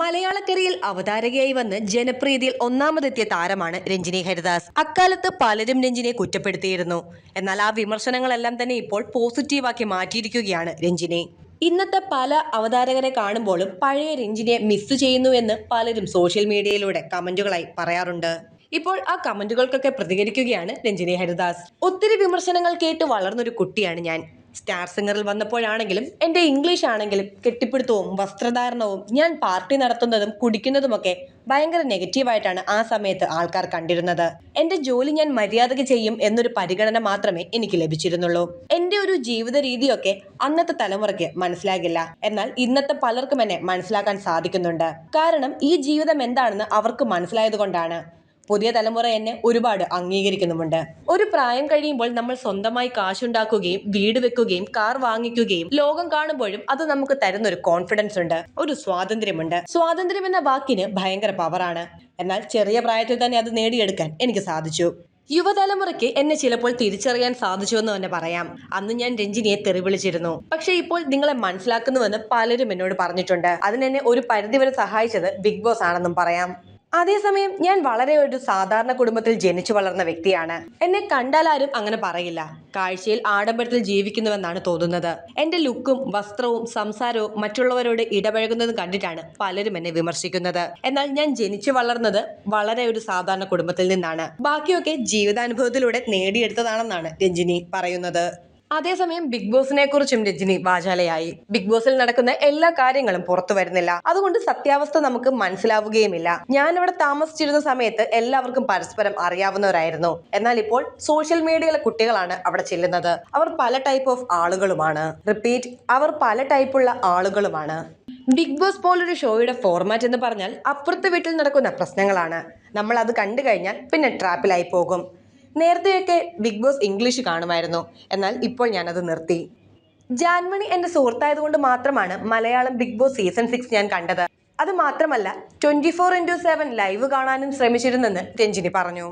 മലയാളക്കരയിൽ അവതാരകയായി വന്ന് ജനപ്രീതിയിൽ ഒന്നാമതെത്തിയ താരമാണ് രഞ്ജിനി ഹരിദാസ്. അക്കാലത്ത് പലരും രഞ്ജിനെ കുറ്റപ്പെടുത്തിയിരുന്നു. എന്നാൽ ആ വിമർശനങ്ങളെല്ലാം തന്നെ ഇപ്പോൾ പോസിറ്റീവാക്കി മാറ്റിയിരിക്കുകയാണ് രഞ്ജിനി. ഇന്നത്തെ പല അവതാരകരെ കാണുമ്പോഴും പഴയ രഞ്ജിനിയെ മിസ് ചെയ്യുന്നു എന്ന് പലരും സോഷ്യൽ മീഡിയയിലൂടെ കമന്റുകളായി പറയാറുണ്ട്. ഇപ്പോൾ ആ കമന്റുകൾക്കൊക്കെ പ്രതികരിക്കുകയാണ് രഞ്ജിനി ഹരിദാസ്. ഒത്തിരി വിമർശനങ്ങൾ കേട്ട് വളർന്നൊരു കുട്ടിയാണ് ഞാൻ. സ്റ്റാർ സിംഗറിൽ വന്നപ്പോഴാണെങ്കിലും എന്റെ ഇംഗ്ലീഷ് ആണെങ്കിലും കെട്ടിപ്പിടുത്തവും വസ്ത്രധാരണവും ഞാൻ പാർട്ടി നടത്തുന്നതും കുടിക്കുന്നതുമൊക്കെ ഭയങ്കര നെഗറ്റീവായിട്ടാണ് ആ സമയത്ത് ആൾക്കാർ കണ്ടിരുന്നത്. എന്റെ ജോലി ഞാൻ മര്യാദയ്ക്ക് ചെയ്യും എന്നൊരു പരിഗണന മാത്രമേ എനിക്ക് ലഭിച്ചിരുന്നുള്ളൂ. എന്റെ ഒരു ജീവിത രീതിയൊക്കെ അന്നത്തെ തലമുറയ്ക്ക് മനസ്സിലാകില്ല. എന്നാൽ ഇന്നത്തെ പലർക്കും എന്നെ മനസ്സിലാക്കാൻ സാധിക്കുന്നുണ്ട്. കാരണം ഈ ജീവിതം എന്താണെന്ന് അവർക്ക് മനസ്സിലായതുകൊണ്ടാണ് പുതിയ തലമുറ എന്നെ ഒരുപാട് അംഗീകരിക്കുന്നുമുണ്ട്. ഒരു പ്രായം കഴിയുമ്പോൾ നമ്മൾ സ്വന്തമായി കാശുണ്ടാക്കുകയും വീട് വെക്കുകയും കാർ വാങ്ങിക്കുകയും ലോകം കാണുമ്പോഴും അത് നമുക്ക് തരുന്ന ഒരു കോൺഫിഡൻസ് ഉണ്ട് ഒരു സ്വാതന്ത്ര്യമുണ്ട്. സ്വാതന്ത്ര്യം എന്ന വാക്കിന് ഭയങ്കര പവറാണ് എന്നാൽ ചെറിയ പ്രായത്തിൽ തന്നെ അത് നേടിയെടുക്കാൻ എനിക്ക് സാധിച്ചു. യുവതലമുറയ്ക്ക് എന്നെ ചിലപ്പോൾ തിരിച്ചറിയാൻ സാധിച്ചുവെന്ന് തന്നെ പറയാം. അന്ന് ഞാൻ രഞ്ജിനിയെ തെറി വിളിച്ചിരുന്നു പക്ഷേ ഇപ്പോൾ നിങ്ങളെ മനസ്സിലാക്കുന്നുവെന്ന് പലരും എന്നോട് പറഞ്ഞിട്ടുണ്ട്. അതിനെന്നെ ഒരു പരിധിവരെ സഹായിച്ചത് ബിഗ് ബോസ് ആണെന്നും പറയാം. അതേസമയം ഞാൻ വളരെ ഒരു സാധാരണ കുടുംബത്തിൽ ജനിച്ചു വളർന്ന വ്യക്തിയാണ്. എന്നെ കണ്ടാൽ ആരും അങ്ങനെ പറയില്ല. കാഴ്ചയിൽ ആഡംബരത്തിൽ ജീവിക്കുന്നുവെന്നാണ് തോന്നുന്നത്. എന്റെ ലുക്കും വസ്ത്രവും സംസാരവും മറ്റുള്ളവരോട് ഇടപഴകുന്നതും കണ്ടിട്ടാണ് പലരും എന്നെ വിമർശിക്കുന്നത്. എന്നാൽ ഞാൻ ജനിച്ചു വളർന്നത് വളരെ ഒരു സാധാരണ കുടുംബത്തിൽ നിന്നാണ്. ബാക്കിയൊക്കെ ജീവിതാനുഭവത്തിലൂടെ നേടിയെടുത്തതാണെന്നാണ് രഞ്ജിനി പറയുന്നത്. അതേസമയം ബിഗ് ബോസിനെ കുറിച്ചും രജനി വാചാലയായി. ബിഗ് ബോസിൽ നടക്കുന്ന എല്ലാ കാര്യങ്ങളും പുറത്തു വരുന്നില്ല. അതുകൊണ്ട് സത്യാവസ്ഥ നമുക്ക് മനസ്സിലാവുകയുമില്ല. ഞാൻ അവിടെ താമസിച്ചിരുന്ന സമയത്ത് എല്ലാവർക്കും പരസ്പരം അറിയാവുന്നവരായിരുന്നു. എന്നാൽ ഇപ്പോൾ സോഷ്യൽ മീഡിയയിലെ കുട്ടികളാണ് അവിടെ ചെല്ലുന്നത്. അവർ പല ടൈപ്പ് ഓഫ് ആളുകളുമാണ്. റിപ്പീറ്റ് അവർ പല ടൈപ്പുള്ള ആളുകളുമാണ്. ബിഗ് ബോസ് പോലൊരു ഷോയുടെ ഫോർമാറ്റ് എന്ന് പറഞ്ഞാൽ അപ്പുറത്തെ വീട്ടിൽ നടക്കുന്ന പ്രശ്നങ്ങളാണ്. നമ്മൾ അത് കണ്ടു കഴിഞ്ഞാൽ പിന്നെ ട്രാപ്പിലായി പോകും. നേരത്തെയൊക്കെ ബിഗ് ബോസ് ഇംഗ്ലീഷ് കാണുമായിരുന്നു. എന്നാൽ ഇപ്പോൾ ഞാനത് നിർത്തി. ജാൻമണി എന്റെ സുഹൃത്തായതുകൊണ്ട് മാത്രമാണ് Malayalam big boss season six ഞാൻ കണ്ടത്. അത് മാത്രമല്ല twenty four into seven live കാണാനും ശ്രമിച്ചിരുന്നെന്ന് രഞ്ജിനി പറഞ്ഞു.